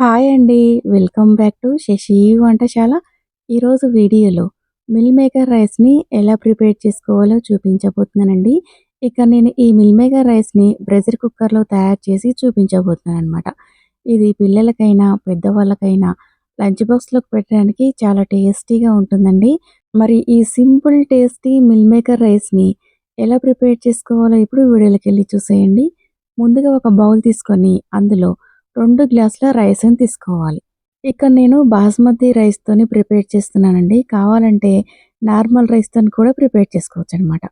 Hi అండి. Welcome back to Sashi వంటశాల. ఈరోజు వీడియోలో మిల్ మేకర్ రైస్‌ని ఎలా ప్రిపేర్ చేసుకోవాలో చూపించబోతున్నానండి. ఇక నేను ఈ మిల్ మేకర్ రైస్‌ని ప్రెషర్ కుక్కర్‌లో తయారు చేసి చూపించబోతున్నాననమాట. ఇది పిల్లలకైనా, పెద్దవాళ్ళకైనా లంచ్ బాక్స్‌లోకి పెట్టడానికి చాలా టేస్టీగా ఉంటుందండి. మరి ఈ సింపుల్ టేస్టీ మిల్ మేకర్ రైస్‌ని ఎలా ప్రిపేర్ చేసుకోవాలో ఇప్పుడు వీడియోలోకెళ్ళి చూసేయండి. ముందుగా ఒక బౌల్ తీసుకొని అందులో రెండు గ్లాసుల రైస్‌ని తీసుకోవాలి. ఇక్కడ నేను బాస్మతి రైస్‌తోని ప్రిపేర్ చేస్తున్నానండి. కావాలంటే నార్మల్ రైస్‌తోని కూడా ప్రిపేర్ చేసుకోవచ్చు అనమాట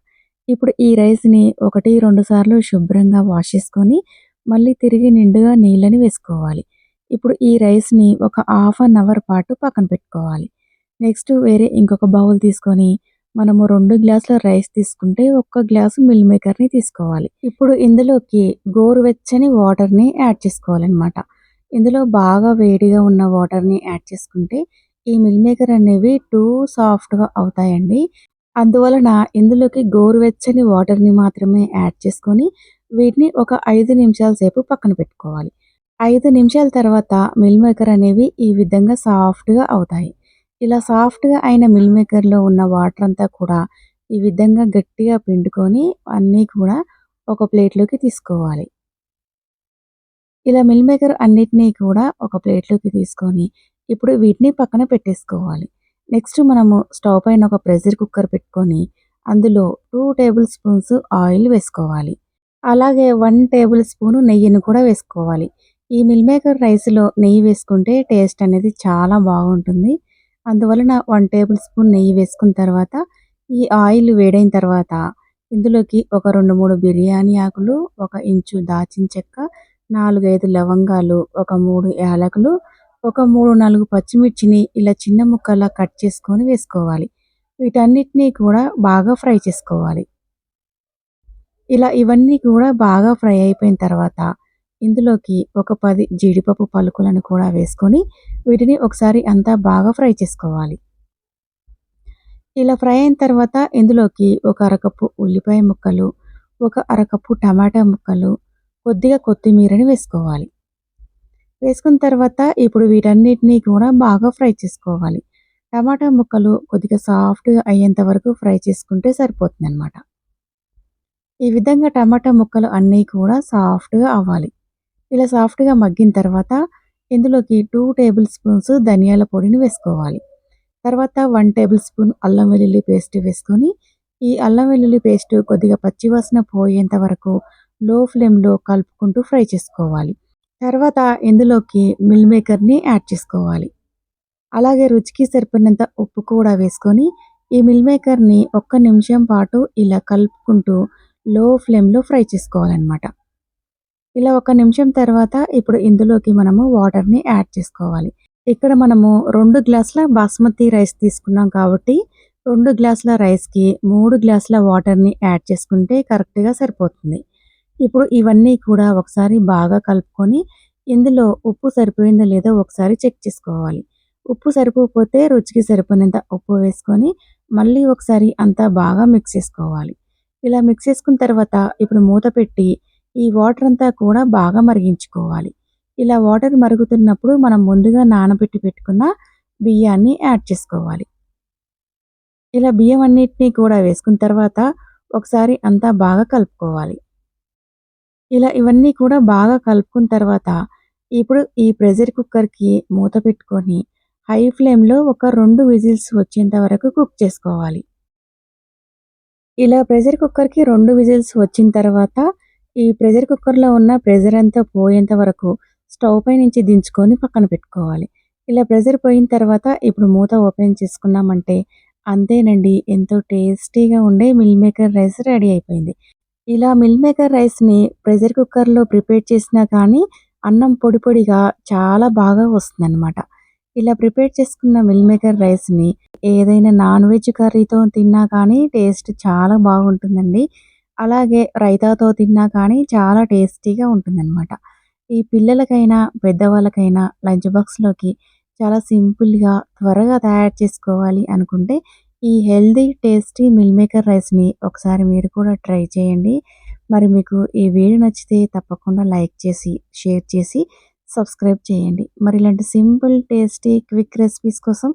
ఇప్పుడు ఈ రైస్‌ని 1, 2 సార్లు శుభ్రంగా వాష్ చేసుకొని, మళ్ళీ తిరిగి నిండుగా నీళ్ళని వేసుకోవాలి. ఇప్పుడు ఈ రైస్‌ని ఒక హాఫ్ అన్ అవర్ పాటు పక్కన పెట్టుకోవాలి. నెక్స్ట్ వేరే ఇంకొక బౌల్ తీసుకొని, మనము రెండు గ్లాసుల రైస్ తీసుకుంటే, ఒక్క గ్లాసు మిల్ మేకర్‌ని తీసుకోవాలి. ఇప్పుడు ఇందులోకి గోరువెచ్చని వాటర్‌ని యాడ్ చేసుకోవాలన్నమాట ఇందులో బాగా వేడిగా ఉన్న వాటర్‌ని యాడ్ చేసుకుంటే, ఈ మిల్ మేకర్ అనేవి టూ సాఫ్ట్‌గా అవుతాయండి. అందువలన ఇందులోకి గోరువెచ్చని వాటర్‌ని మాత్రమే యాడ్ చేసుకొని, వీటిని ఒక ఐదు నిమిషాల సేపు పక్కన పెట్టుకోవాలి. ఐదు నిమిషాల తర్వాత మిల్ మేకర్ అనేవి ఈ విధంగా సాఫ్ట్‌గా అవుతాయి. ఇలా సాఫ్ట్‌గా అయిన మిల్ మేకర్‌లో ఉన్న వాటర్ అంతా కూడా ఈ విధంగా గట్టిగా పిండుకొని అన్నీ కూడా ఒక ప్లేట్‌లోకి తీసుకోవాలి. ఇలా మిల్ మేకర్ అన్నిటినీ కూడా ఒక ప్లేట్‌లోకి తీసుకొని, ఇప్పుడు వీటిని పక్కన పెట్టేసుకోవాలి. నెక్స్ట్ మనము స్టవ్ పైన ఒక ప్రెషర్ కుక్కర్ పెట్టుకొని, అందులో టూ టేబుల్ స్పూన్స్ ఆయిల్ వేసుకోవాలి. అలాగే వన్ టేబుల్ స్పూన్ నెయ్యిని కూడా వేసుకోవాలి. ఈ మిల్ మేకర్ రైస్‌లో నెయ్యి వేసుకుంటే టేస్ట్ అనేది చాలా బాగుంటుంది. అందువలన వన్ టేబుల్ స్పూన్ నెయ్యి వేసుకున్న తర్వాత, ఈ ఆయిల్ వేడైన తర్వాత ఇందులోకి ఒక 2, 3 బిర్యానీ ఆకులు, ఒక ఇంచు దాచిన చెక్క, 4, 5 లవంగాలు, ఒక మూడు యాలకులు, ఒక 3, 4 పచ్చిమిర్చిని ఇలా చిన్న ముక్కల్లా కట్ చేసుకొని వేసుకోవాలి. వీటన్నిటిని కూడా బాగా ఫ్రై చేసుకోవాలి. ఇలా ఇవన్నీ కూడా బాగా ఫ్రై అయిపోయిన తర్వాత, ఇందులోకి ఒక పది జీడిపప్పు పలుకులను కూడా వేసుకొని, వీటిని ఒకసారి అంతా బాగా ఫ్రై చేసుకోవాలి. ఇలా ఫ్రై అయిన తర్వాత ఇందులోకి ఒక అరకప్పు ఉల్లిపాయ ముక్కలు, ఒక అరకప్పు టమాటా ముక్కలు, కొద్దిగా కొత్తిమీరని వేసుకోవాలి. వేసుకున్న తర్వాత ఇప్పుడు వీటన్నిటిని కూడా బాగా ఫ్రై చేసుకోవాలి. టమాటా ముక్కలు కొద్దిగా సాఫ్ట్‌గా అయ్యేంత వరకు ఫ్రై చేసుకుంటే సరిపోతుందనమాట. ఈ విధంగా టమాటా ముక్కలు అన్నీ కూడా సాఫ్ట్‌గా అవ్వాలి. ఇలా సాఫ్ట్‌గా మగ్గిన తర్వాత ఇందులోకి టూ టేబుల్ స్పూన్స్ ధనియాల పొడిని వేసుకోవాలి. తర్వాత వన్ టేబుల్ స్పూన్ అల్లం వెల్లుల్లి పేస్ట్ వేసుకొని, ఈ అల్లం వెల్లుల్లి పేస్ట్ కొద్దిగా పచ్చివాసన పోయేంత వరకు లో ఫ్లేమ్‌లో కలుపుకుంటూ ఫ్రై చేసుకోవాలి. తర్వాత ఇందులోకి మిల్ మేకర్‌ని యాడ్ చేసుకోవాలి. అలాగే రుచికి సరిపడినంత ఉప్పు కూడా వేసుకొని, ఈ మిల్ మేకర్‌ని ఒక్క నిమిషం పాటు ఇలా కలుపుకుంటూ లో ఫ్లేమ్‌లో ఫ్రై చేసుకోవాలనమాట. ఇలా ఒక నిమిషం తర్వాత ఇప్పుడు ఇందులోకి మనము వాటర్‌ని యాడ్ చేసుకోవాలి. ఇక్కడ మనము రెండు గ్లాసుల బాస్మతి రైస్ తీసుకున్నాం కాబట్టి, రెండు గ్లాసుల రైస్‌కి మూడు గ్లాసుల వాటర్‌ని యాడ్ చేసుకుంటే కరెక్ట్‌గా సరిపోతుంది. ఇప్పుడు ఇవన్నీ కూడా ఒకసారి బాగా కలుపుకొని, ఇందులో ఉప్పు సరిపోయిందో లేదో ఒకసారి చెక్ చేసుకోవాలి. ఉప్పు సరిపోకపోతే రుచికి సరిపోయినంత ఉప్పు వేసుకొని, మళ్ళీ ఒకసారి అంతా బాగా మిక్స్ చేసుకోవాలి. ఇలా మిక్స్ చేసుకున్న తర్వాత ఇప్పుడు మూత పెట్టి, ఈ వాటర్ అంతా కూడా బాగా మరిగించుకోవాలి. ఇలా వాటర్ మరుగుతున్నప్పుడు మనం ముందుగా నానబెట్టి పెట్టుకున్న బియ్యాన్ని యాడ్ చేసుకోవాలి. ఇలా బియ్యం అన్నిటినీ కూడా వేసుకున్న తర్వాత ఒకసారి అంతా బాగా కలుపుకోవాలి. ఇలా ఇవన్నీ కూడా బాగా కలుపుకున్న తర్వాత, ఇప్పుడు ఈ ప్రెషర్ కుక్కర్‌కి మూత పెట్టుకొని, హై ఫ్లేమ్‌లో ఒక రెండు విజిల్స్ వచ్చేంత వరకు కుక్ చేసుకోవాలి. ఇలా ప్రెషర్ కుక్కర్‌కి రెండు విజిల్స్ వచ్చిన తర్వాత, ఈ ప్రెషర్ కుక్కర్‌లో ఉన్న ప్రెషర్ అంతా పోయేంత వరకు స్టవ్ పై నుంచి దించుకొని పక్కన పెట్టుకోవాలి. ఇలా ప్రెషర్ పోయిన తర్వాత ఇప్పుడు మూత ఓపెన్ చేసుకున్నామంటే, అంతేనండి ఎంతో టేస్టీగా ఉండే మిల్ మేకర్ రైస్ రెడీ అయిపోయింది. ఇలా మిల్ మేకర్ రైస్‌ని ప్రెషర్ కుక్కర్‌లో ప్రిపేర్ చేసినా కానీ, అన్నం పొడి పొడిగా చాలా బాగా వస్తుందన్నమాట ఇలా ప్రిపేర్ చేసుకున్న మిల్ మేకర్ రైస్‌ని ఏదైనా నాన్ వెజ్ కర్రీతో తిన్నా కానీ టేస్ట్ చాలా బాగుంటుందండి. అలాగే రైతాతో తిన్నా కానీ చాలా టేస్టీగా ఉంటుందనమాట. ఈ పిల్లలకైనా, పెద్దవాళ్ళకైనా లంచ్ బాక్స్‌లోకి చాలా సింపుల్‌గా, త్వరగా తయారు చేసుకోవాలి అనుకుంటే, ఈ హెల్దీ టేస్టీ మిల్ మేకర్ రైస్‌ని ఒకసారి మీరు కూడా ట్రై చేయండి. మరి మీకు ఈ వీడియో నచ్చితే తప్పకుండా లైక్ చేసి, షేర్ చేసి, సబ్స్క్రైబ్ చేయండి మరి ఇలాంటి సింపుల్ టేస్టీ క్విక్ రెసిపీస్ కోసం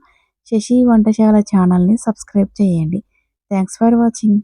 శశి వంటశాల ఛానల్ని సబ్స్క్రైబ్ చేయండి థ్యాంక్స్ ఫర్ వాచింగ్